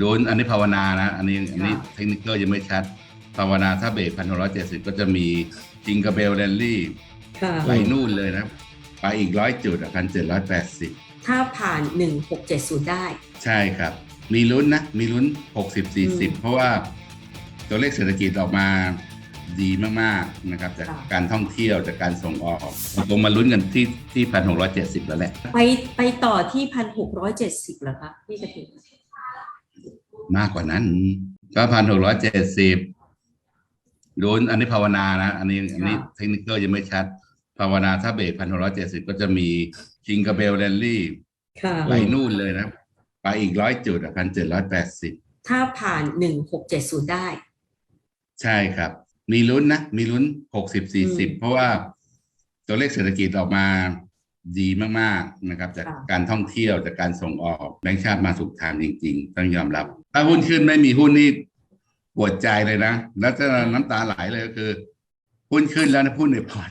ลุ้นอันนี้ภาวนานะ อันนี้อันนี้ค่ะเทคนิคยังไม่ชัด ภาวนาถ้าเบรกพันหกร้อยเจ็ดสิบก็จะมีจิงก e เบลแรนลี่ค่ะไปนู่นเลยนะ ไปอีกร้อยจุดพันเจ็ดร้อยแปดสิบถ้าผ่าน1670ได้ ใช่ครับ มีลุ้นนะ มีลุ้นหกสิบสี่สิบอืมเพราะว่าตัวเลขเศรษฐกิจออกมาดีมากๆนะครับจากค่ะการท่องเที่ยวจากการส่งออกตรงมาลุ้นกันที่ที่พันหกร้อยเจ็ดสิบแล้วแหละ ไปไปต่อที่1670เหรอคะพี่กระถิ่น มากกว่านั้นก็พันหกร้อยเจ็ดสิบลุ้นอันนี้ภาวนานะ อันนี้อันนี้เทคนิคยังไม่ชัด ภาวนาถ้าเบรกพันหกร้อยเจ็ดสิบก็จะมีจิงก e เบลแรนลี่ค่ะไปนู่นเลยนะ ไปอีกร้อยจุดพันเจ็ดร้อยแปดสิบถ้าผ่าน1670ได้ ใช่ครับ มีลุ้นนะ มีลุ้นหกสิบสี่สิบอืมเพราะว่าตัวเลขเศรษฐกิจออกมา ดีมากๆนะครับ จากค่ะการท่องเที่ยวจากการส่งออกแบงค์ชาติมาถูกทางจริง ๆ ต้องยอมรับ ถ้าหุ้นขึ้นไม่มีหุ้นนี่ปวดใจเลยนะ แล้วจะน้ำตาไหลเลยก็คือหุ้นขึ้นแล้วนะหุ้นในพอร์ต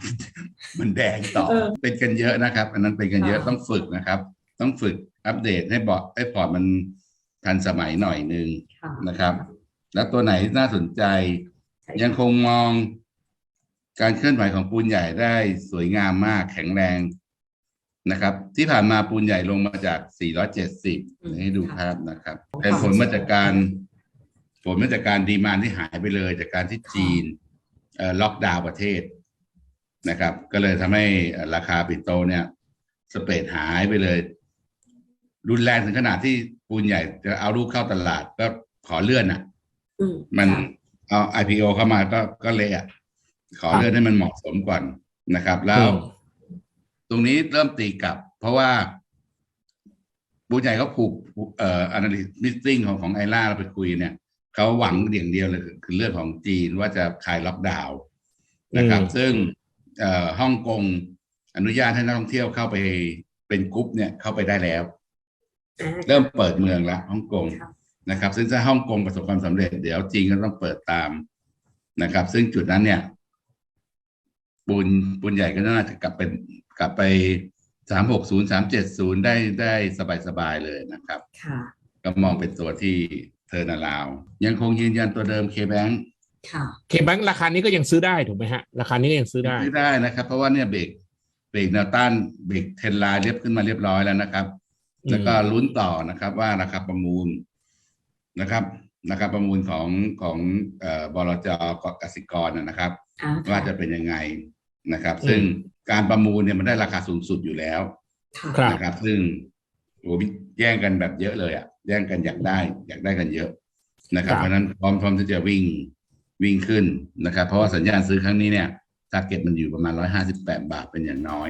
มันแดงต่อเออเป็นกันเยอะนะครับ อันนั้นเป็นกันเยอะค่ะต้องฝึกนะครับ ต้องฝึกอัปเดตให้บอร์ดให้พอร์ตมันทันสมัยหน่อยนึงค่ะนะครับ แล้วตัวไหนน่าสนใจใช่ยังคงมองการเคลื่อนไหวของปูนใหญ่ได้สวยงามมากแข็งแรง นะครับ ที่ผ่านมาปูนใหญ่ลงมาจาก 470 ให้ดูภาพนะครับ เป็นผลมาจากการ ผลมาจากการดีมานที่หายไปเลย จากการที่จีนเอ่อล็อกดาวน์ประเทศนะครับ ก็เลยทำให้เอ่อราคาปิโตเนี่ยสเปรดหายไปเลย รุนแรงถึงขนาดที่ปูนใหญ่จะเอาลูกเข้าตลาดก็ขอเลื่อนอะอืมมันค่ะเอา IPO เข้ามาก็ก็เละอะขอครับเลื่อนให้มันเหมาะสมก่อนนะครับ แล้วอืม ตรงนี้เริ่มตีกลับ เพราะว่าบูใหญ่เขาผูกเอ่อ analyst meeting ของของไอล่าเราไปคุยเนี่ยเขาหวังอย่างเดียวเลยคือคือเรื่องของจีนว่าจะคลายล็อกดาวน์นะครับอืมซึ่งเอ่อฮ่องกงอนุญาตให้นักท่องเที่ยวเข้าไปเป็นกรุ๊ปเนี่ยเข้าไปได้แล้วอ่าเริ่มเปิดเมืองแล้วฮ่องกงครับนะครับ ซึ่งถ้าฮ่องกงประสบความสำเร็จเดี๋ยวจีนก็ต้องเปิดตามนะครับ ซึ่งจุดนั้นเนี่ยปูนปูนใหญ่ก็น่าจะกลับเป็น กลับไปสามหกศูนย์สามเจ็ดศูนย์ได้ได้สบายสบายๆเลยนะครับ ค่ะ ก็มองเป็นตัวที่เทอร์นาลาว ยังคงยืนยันตัวเดิมเคแบงค่ะเคแบงราคานี้ก็ยังซื้อได้ถูกไหมฮะ ราคานี้ก็ยังซื้อได้ซื้อได้นะครับ เพราะว่าเนี่ยเบรกเบรกแนวต้านเบรกเทรนไลน์เรียบขึ้นมาเรียบร้อยแล้วนะครับอืมแล้วก็ลุ้นต่อนะครับว่าราคาประมูลนะครับราคาประมูลของของเอ่อบลจกสิกรนะนะครับอ่าว่าจะเป็นยังไง นะครับ ซึ่งการประมูลเนี่ยมันได้ราคาสูงสุดอยู่แล้วค่ะครับนะครับ ซึ่งโอ้โหแย่งกันแบบเยอะเลยอะแย่งกันอยากได้ อยากได้กันเยอะนะครับครับ เพราะฉะนั้นพร้อมพร้อมที่จะวิ่งวิ่งขึ้นนะครับ เพราะว่าสัญญาณซื้อครั้งนี้เนี่ยทาร์เก็ตมันอยู่ประมาณร้อยห้าสิบแปดบาทเป็นอย่างน้อย